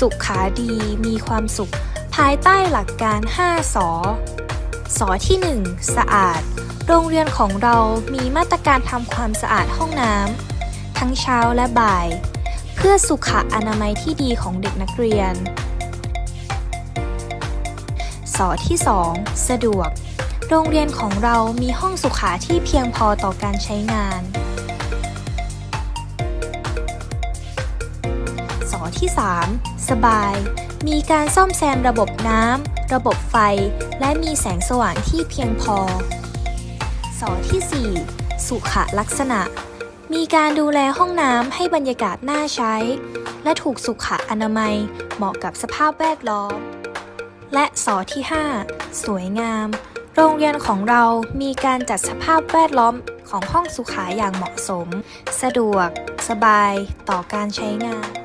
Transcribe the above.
สุขขาดีมีความสุข ภายใต้หลักการ 5 สอสอที่ 1 สะอาด โรงเรียนของเรามีมาตรการทำความสะอาดห้องน้ำทั้งเช้าและบ่าย เพื่อสุขอนามัยที่ดีของเด็กนักเรียนสอที่ 2 สะดวก โรงเรียนของเรามีห้องสุขาที่เพียงพอต่อการใช้งาน สอที่ 3 สบาย มีการซ่อมแซมระบบน้ำ ระบบไฟ และมีแสงสว่างที่เพียงพอ สอที่ 4 สุขลักษณะ มีการดูแลห้องน้ำให้บรรยากาศน่าใช้ และถูกสุขอนามัย เหมาะกับสภาพแวดล้อม และสอที่ 5 สวยงาม โรงเรียนของเรามีการจัดสภาพแวดล้อมของห้องสุขาอย่างเหมาะสม สะดวก สบาย ต่อการใช้งาน